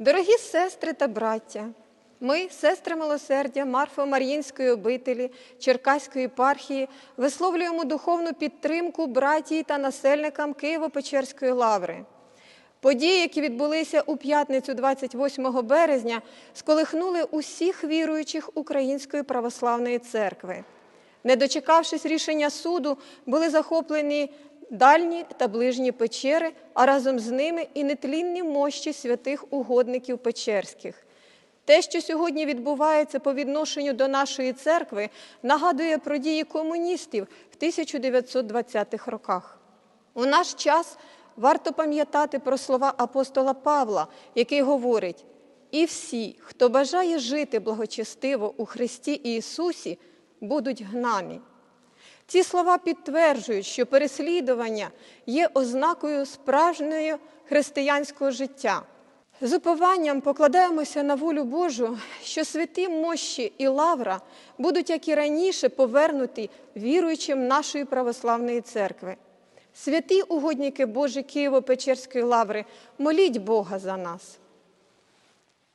Дорогі сестри та браття, ми, сестри милосердя Марфо-Мар'їнської обителі Черкаської єпархії, висловлюємо духовну підтримку братії та насельникам Києво-Печерської лаври. Події, які відбулися у п'ятницю 28 березня, сколихнули усіх віруючих Української православної церкви. Не дочекавшись рішення суду, були захоплені дальні та ближні печери, а разом з ними і нетлінні мощі святих угодників Печерських. Те, що сьогодні відбувається по відношенню до нашої церкви, нагадує про дії комуністів в 1920-х роках. У наш час варто пам'ятати про слова апостола Павла, який говорить: і всі, хто бажає жити благочестиво у Христі Ісусі, будуть гнані. Ці слова підтверджують, що переслідування є ознакою справжнього християнського життя. З упованням покладаємося на волю Божу, що святі мощі і лавра будуть, як і раніше, повернуті віруючим нашої православної церкви. Святі угодники Божі Києво-Печерської лаври, моліть Бога за нас.